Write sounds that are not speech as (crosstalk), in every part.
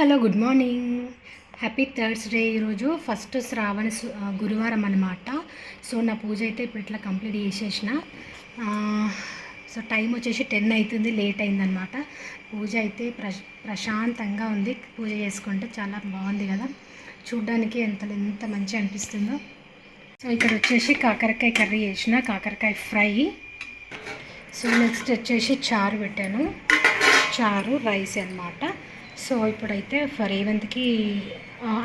Hello good morning. Happy Thursday ఈరోజు first శ్రావణ గురువారం అనమాట సో నా పూజ అయితే ఇప్పుడు ఇట్లా కంప్లీట్ చేసేసిన. సో టైం వచ్చేసి టెన్ అవుతుంది లేట్ అయిందనమాట పూజ అయితే ప్రశ్ ప్రశాంతంగా ఉంది. పూజ చేసుకుంటే చాలా బాగుంది కదా. చూడ్డానికి ఎంత ఎంత మంచిగా అనిపిస్తుందో. సో ఇక్కడ వచ్చేసి కాకరకాయ కర్రీ చేసిన కాకరకాయ ఫ్రై. సో నెక్స్ట్ వచ్చేసి చారు పెట్టాను. చారు రైస్ అన్నమాట. సో ఇప్పుడైతే ఫర్ రేవంత్కి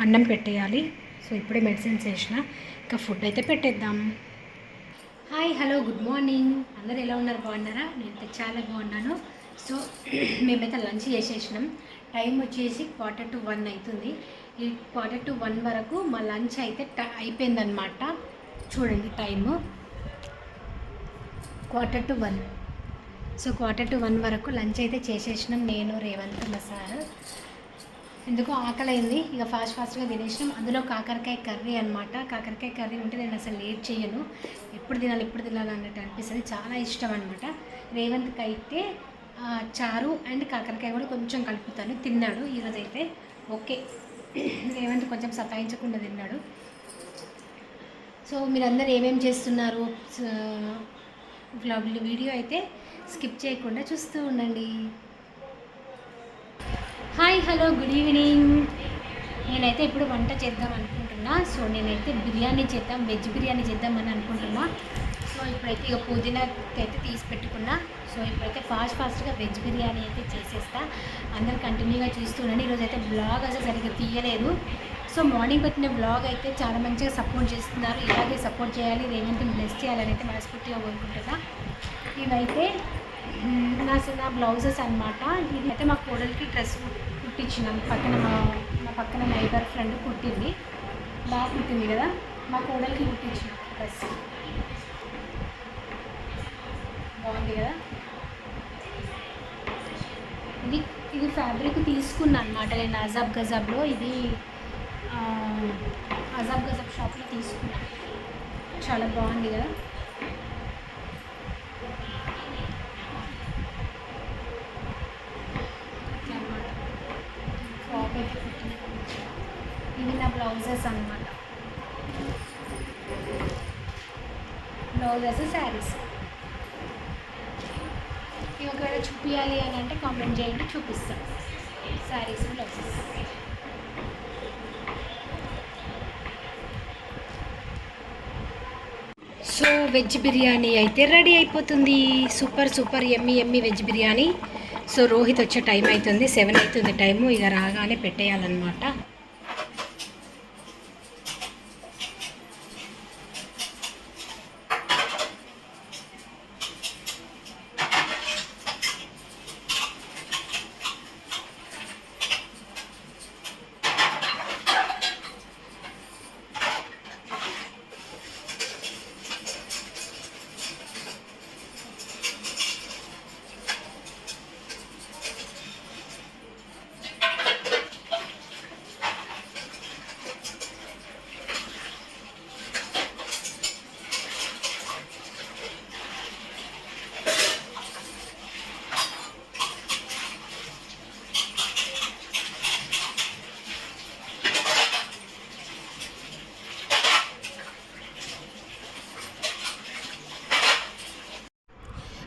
అన్నం పెట్టేయాలి. సో ఇప్పుడే మెడిసిన్స్ వేసిన ఇంకా ఫుడ్ అయితే పెట్టేద్దాం. Hi hello good morning. అందరు ఎలా ఉన్నారు? బాగున్నారా? నేనైతే చాలా బాగున్నాను. సో (clears throat) మేమైతే లంచ్ చేసేసినాం. టైం వచ్చేసి క్వార్టర్ టు వన్ అవుతుంది ఈ క్వార్టర్ టు వన్ వరకు మా లంచ్ అయితే ట- అయిపోయిందనమాట చూడండి time. Quarter to one. So quarter to one వరకు లంచ్ అయితే చేసేసినాం నేను రేవంత్ మా సార్. ఎందుకో ఆకలైంది. ఇక ఫాస్ట్ ఫాస్ట్గా తినేసినాం. అందులో కాకరకాయ కర్రీ అనమాట కాకరకాయ కర్రీ ఉంటే నేను అసలు లేట్ చేయను. ఎప్పుడు తినాలి ఎప్పుడు తినాలి అన్నట్టు అనిపిస్తుంది. చాలా ఇష్టం అనమాట రేవంత్కి అయితే చారు అండ్ కాకరకాయ కూడా కొంచెం కలుపుతాను. తిన్నాడు ఈరోజు అయితే ఓకే. రేవంత్ కొంచెం సతాయించకుండా తిన్నాడు. సో మీరందరూ ఏమేమి చేస్తున్నారు? వీడియో అయితే స్కిప్ చేయకుండా చూస్తూ ఉండండి. Hi hello good evening. నేనైతే ఇప్పుడు వంట చేద్దాం అనుకుంటున్నా. సో నేనైతే బిర్యానీ చేద్దాం వెజ్ బిర్యానీ చేద్దామని అనుకుంటున్నా. సో ఇప్పుడైతే ఇక పుదీనాకి అయితే తీసి పెట్టుకున్నా. సో ఇప్పుడైతే ఫాస్ట్ ఫాస్ట్గా వెజ్ బిర్యానీ అయితే చేసేస్తా. అందరు కంటిన్యూగా చూస్తున్నాను ఈరోజు అయితే బ్లాగ్ అసలు సరిగ్గా తీయలేదు. సో మార్నింగ్ పెట్టిన బ్లాగ్ అయితే చాలా మంచిగా సపోర్ట్ చేస్తున్నారు. ఇలాగే సపోర్ట్ చేయాలి రేవంత్ని బ్లెస్ చేయాలని అయితే మనస్ఫూర్తిగా కోరుకుంటున్నా. ఇవైతే నా నా బ్లౌజెస్ అనమాట ఇది అయితే మా కోడలికి డ్రెస్ కుట్టించినాం. పక్కన మా మా పక్కన నైబర్ ఫ్రెండ్ కుట్టింది. బాగా కుట్టింది కదా? మా కోడలికి కుట్టించిన డ్రెస్. బాగుంది కదా? ఇది ఇది ఫ్యాబ్రిక్ తీసుకున్నాను అనమాట నేను అజాబ్ గజాబ్లో ఇది అజాబ్ గజాబ్ షాప్లో తీసుకున్నాను చాలా బాగుంది కదా ఇట్లా అన్నమాట ఫ్రాక్ అయితే కుట్టిన ఇవి నా బ్లౌజెస్ అనమాట బ్లౌజెస్ శారీస్ ఇవి ఒకవేళ చూపించాలి అని అంటే కామెంట్ చేయండి చూపిస్తాం. Sarees blouses so veg biryani అయితే రెడీ అయిపోతుంది. సూపర్ సూపర్ ఎమ్మి ఎమ్మి వెజ్ బిర్యానీ సో రోహిత్ వచ్చే టైం అవుతుంది సెవెన్ అవుతుంది టైము ఇక రాగానే పెట్టేయాలన్నమాట.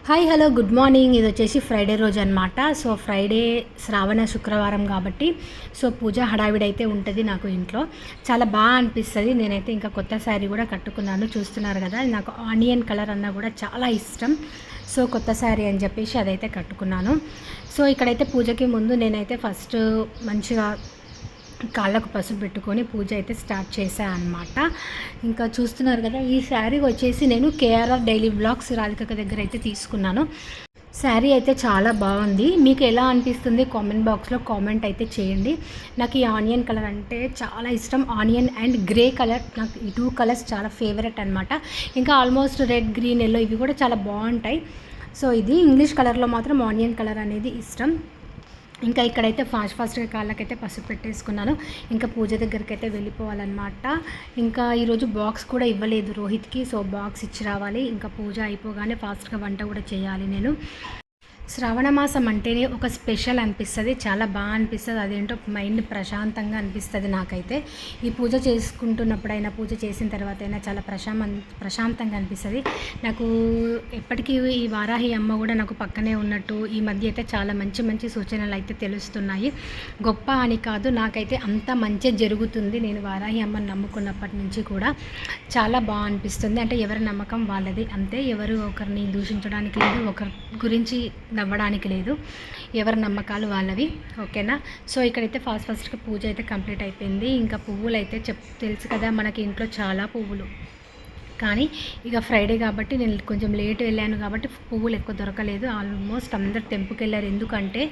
హాయ్ హలో గుడ్ మార్నింగ్ ఇది వచ్చేసి ఫ్రైడే రోజు అనమాట సో ఫ్రైడే శ్రావణ శుక్రవారం కాబట్టి సో పూజ హడావిడైతే ఉంటుంది నాకు ఇంట్లో. చాలా బాగా అనిపిస్తుంది. నేనైతే ఇంకా కొత్త శారీ కూడా కట్టుకున్నాను. చూస్తున్నారు కదా నాకు ఆనియన్ కలర్ అన్న కూడా చాలా ఇష్టం. సో కొత్త శారీ అని చెప్పేసి అదైతే కట్టుకున్నాను. సో ఇక్కడైతే పూజకి ముందు నేనైతే ఫస్ట్ మంచిగా కాళ్ళకు పసుపు పెట్టుకొని పూజ అయితే స్టార్ట్ చేశాను అనమాట ఇంకా చూస్తున్నారు కదా ఈ శారీ వచ్చేసి నేను కేఆర్ఆర్ డైలీ బ్లాగ్స్ రాధిక దగ్గర అయితే తీసుకున్నాను. శారీ అయితే చాలా బాగుంది. మీకు ఎలా అనిపిస్తుంది కామెంట్ బాక్స్లో కామెంట్ అయితే చేయండి. నాకు ఈ ఆనియన్ కలర్ అంటే చాలా ఇష్టం. ఆనియన్ అండ్ గ్రే కలర్ నాకు ఈ టూ కలర్స్ చాలా ఫేవరెట్ అనమాట ఇంకా ఆల్మోస్ట్ రెడ్ గ్రీన్ ఎల్లో ఇవి కూడా చాలా బాగుంటాయి. సో ఇది ఇంగ్లీష్ కలర్లో మాత్రం ఆనియన్ కలర్ అనేది ఇష్టం. ఇంకా ఇక్కడైతే ఫాస్ట్ ఫాస్ట్గా కాళ్ళకైతే పసుపు పెట్టేసుకున్నాను. ఇంకా పూజ దగ్గరికి అయితే వెళ్ళిపోవాలన్నమాట. ఇంకా ఈరోజు బాక్స్ కూడా ఇవ్వలేదు రోహిత్కి సో బాక్స్ ఇచ్చి రావాలి. ఇంకా పూజ అయిపోగానే ఫాస్ట్గా వంట కూడా చేయాలి నేను. శ్రావణ మాసం అంటేనే ఒక స్పెషల్ అనిపిస్తుంది చాలా బాగా అనిపిస్తుంది అదేంటో మైండ్ ప్రశాంతంగా అనిపిస్తుంది నాకైతే. ఈ పూజ చేసుకుంటున్నప్పుడైనా పూజ చేసిన తర్వాత అయినా చాలా ప్రశాం ప్రశాంతంగా అనిపిస్తుంది. నాకు ఎప్పటికీ ఈ వారాహి అమ్మ కూడా నాకు పక్కనే ఉన్నట్టు ఈ మధ్య అయితే చాలా మంచి మంచి సూచనలు అయితే తెలుస్తున్నాయి. గొప్ప అని కాదు నాకైతే అంత మంచి జరుగుతుంది. నేను వారాహి అమ్మని నమ్ముకున్నప్పటి నుంచి కూడా చాలా బాగా అనిపిస్తుంది. అంటే ఎవరి నమ్మకం వాళ్ళది అంతే. ఎవరు ఒకరిని దూషించడానికి లేదు ఒకరి గురించి నవ్వడానికి లేదు. ఎవరి నమ్మకాలు వాళ్ళవి. ఓకేనా? సో ఇక్కడైతే ఫాస్ట్ ఫాస్ట్గా పూజ అయితే కంప్లీట్ అయిపోయింది. ఇంకా పువ్వులు అయితే చెప్ తెలుసు కదా మనకి ఇంట్లో చాలా పువ్వులు. కానీ ఇక ఫ్రైడే కాబట్టి నేను కొంచెం లేట్ వెళ్ళాను కాబట్టి పువ్వులు ఎక్కువ దొరకలేదు. ఆల్మోస్ట్ అందరు తెంపుకెళ్ళారు ఎందుకంటే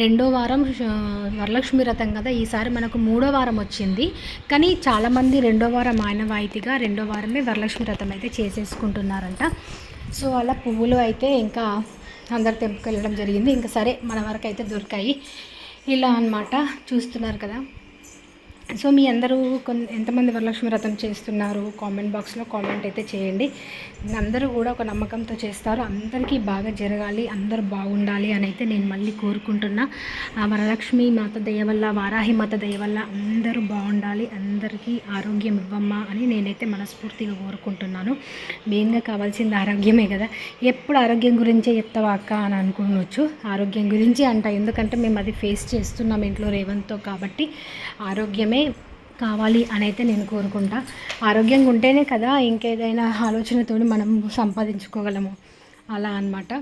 రెండో వారం వరలక్ష్మి వ్రతం కదా. ఈసారి మనకు మూడో వారం వచ్చింది. కానీ చాలామంది రెండో వారం ఆనవాయితీగా రెండో వారమే వరలక్ష్మి వ్రతం అయితే చేసేసుకుంటున్నారంట. సో అలా పువ్వులు అయితే ఇంకా అందరు తెంపుకెళ్ళడం జరిగింది. ఇంకా సరే మన వరకు అయితే దొరికాయి. ఇలా అన్నమాట. చూస్తున్నారు కదా. సో మీ అందరూ కొన్ని ఎంతమంది వరలక్ష్మి వ్రతం చేస్తున్నారు? కామెంట్ బాక్స్లో కామెంట్ అయితే చేయండి. అందరూ కూడా ఒక నమ్మకంతో చేస్తారు. అందరికీ బాగా జరగాలి అందరూ బాగుండాలి అని అయితే నేను మళ్ళీ కోరుకుంటున్నా. ఆ వరలక్ష్మి మాత దయ వల్ల వారాహి మాత దయ వల్ల అందరూ బాగుండాలి అందరికీ ఆరోగ్యం ఇవ్వమ్మా అని నేనైతే మనస్ఫూర్తిగా కోరుకుంటున్నాను. మెయిన్గా కావాల్సింది ఆరోగ్యమే కదా. ఎప్పుడు ఆరోగ్యం గురించే చెప్తావా అక్క అని అనుకోవచ్చు ఆరోగ్యం గురించి అంట. ఎందుకంటే మేము అది ఫేస్ చేస్తున్నాం ఇంట్లో రేవంత్తో కాబట్టి ఆరోగ్యమే. కావాలి అని అయితే నేను కోరుకుంటా. ఆరోగ్యంగా ఉంటేనే కదా ఇంకేదైనా ఆలోచనతో మనం సంపాదించుకోగలము. అలా అన్నమాట.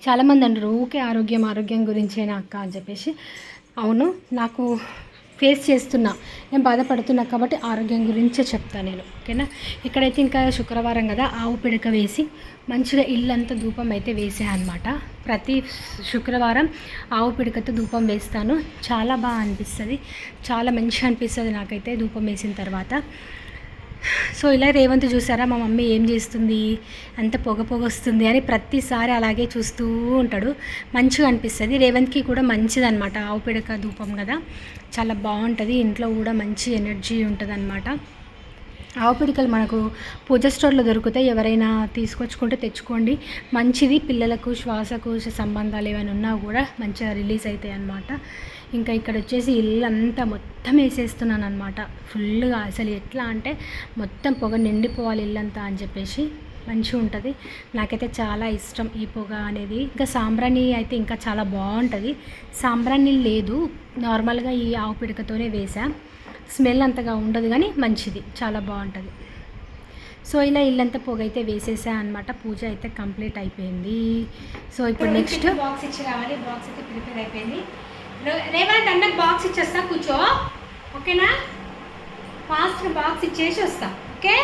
చాలామంది అంటారు ఊకే ఆరోగ్యం ఆరోగ్యం గురించేనా అక్క? అని చెప్పేసి. అవును నాకు ఫేస్ చేస్తున్నా. నేను బాధపడుతున్నా కాబట్టి ఆరోగ్యం గురించే చెప్తాను నేను. ఓకేనా? ఇక్కడైతే ఇంకా శుక్రవారం కదా ఆవు పిడక వేసి మంచిగా ఇల్లంతా ధూపం అయితే వేసా అనమాట ప్రతి శుక్రవారం ఆవు పిడకతో ధూపం వేస్తాను. చాలా బాగా అనిపిస్తుంది. చాలా మంచిగా అనిపిస్తుంది నాకైతే ధూపం వేసిన తర్వాత. సో ఇలా రేవంత్ చూసారా మా మమ్మీ ఏం చేస్తుంది అంత పొగ పొగ వస్తుంది అని ప్రతిసారి అలాగే చూస్తూ ఉంటాడు. మంచిగా అనిపిస్తుంది. రేవంత్కి కూడా మంచిదన్నమాట. ఆవు పిడక ధూపం కదా చాలా బాగుంటుంది. ఇంట్లో కూడా మంచి ఎనర్జీ ఉంటుంది అనమాట ఆవు పిడికలు మనకు పూజ స్టోర్లో దొరుకుతాయి. ఎవరైనా తీసుకొచ్చుకుంటే తెచ్చుకోండి. మంచిది పిల్లలకు శ్వాసకోశ సంబంధాలు ఏమైనా ఉన్నా కూడా మంచిగా రిలీజ్ అవుతాయి అన్నమాట. ఇంకా ఇక్కడ వచ్చేసి ఇల్లు అంతా మొత్తం వేసేస్తున్నాను అనమాట ఫుల్గా అసలు ఎట్లా అంటే మొత్తం పొగ నిండిపోవాలి ఇల్లంతా అని చెప్పేసి మంచిగా ఉంటుంది. నాకైతే చాలా ఇష్టం ఈ పొగ అనేది. ఇంకా సాంబ్రాణి అయితే ఇంకా చాలా బాగుంటుంది. సాంబ్రాణి లేదు. నార్మల్గా ఈ ఆవు పిడకతోనే వేసా స్మెల్ అంతగా ఉండదు కానీ మంచిది చాలా బాగుంటుంది. సో ఇలా ఇల్లంతా పొగ అయితే వేసేసా అనమాట పూజ అయితే కంప్లీట్ అయిపోయింది. సో ఇప్పుడు నెక్స్ట్ బాక్స్ ఇచ్చి రావాలి. బాక్స్ అయితే ప్రిపేర్ అయిపోయింది. రేవంత్ అన్నకు బాక్స్ ఇచ్చేస్తా కూర్చో. ఓకేనా? ఫాస్ట్గా బాక్స్ ఇచ్చేసి వస్తా. ఓకే?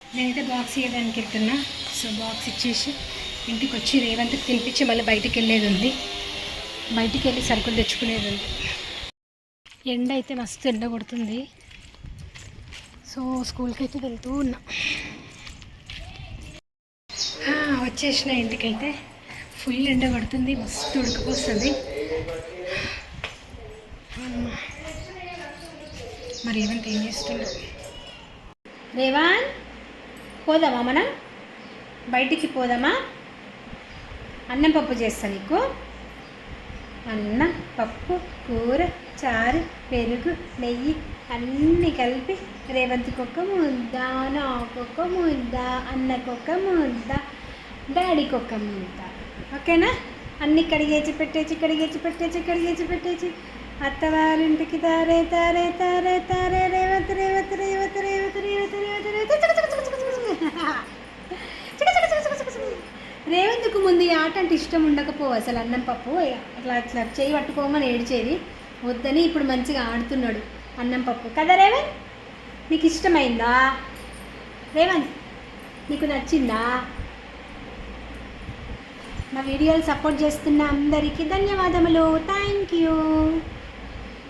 నేనైతే బాక్స్ ఇవ్వడానికి వెళ్తున్నా సో బాక్స్ ఇచ్చేసి ఇంటికి వచ్చి రేవంత్కి తినిపించి మళ్ళీ బయటికి వెళ్ళేది ఉంది. బయటికి వెళ్ళి సరుకులు తెచ్చుకునేది ఉంది. ఎండ అయితే మస్తు ఎండ కొడుతుంది. సో స్కూల్కి అయితే వెళ్తూ ఉన్నా. వచ్చేసిన ఇంటికైతే ఫుల్ ఎండ కొడుతుంది మస్తు ఉడకపోస్తుంది. మరి రేవంత్ ఏం చేస్తున్నా? రేవాన్ పోదామా మనం? బయటికి పోదామా? అన్నం పప్పు చేస్తా నీకు. అన్నం పప్పు కూర. చారు పెరుగు నెయ్యి అన్నీ కలిపి రేవంత్కి ఒక ముద్ద నాకొక ముద్ద అన్నకొక ముద్ద డాడీకి ఒక ముద్ద ఓకేనా అన్ని కడిగేసి పెట్టేసి కడిగేసి పెట్టేసి కడిగేసి పెట్టేసి అత్తవారింటికి తారే తారే తారే తారే రేవత్ రేవత్ రేవత్ రేవత్ రేవత్ రేవత్ రేవత్ రేవంత్కు ముందు ఈ ఆట అంటే ఇష్టం ఉండకపో అసలు అన్నం పప్పు అట్లా అట్లా చేయి పట్టుకోమని ఏడ్చేది వద్దని ఇప్పుడు మంచిగా ఆడుతున్నాడు అన్నం పప్పు. కదా రేవంత్ నీకు ఇష్టమైందా? రేవంత్ నీకు నచ్చిందా? నా వీడియోలు సపోర్ట్ చేస్తున్న అందరికీ ధన్యవాదములు. Thank you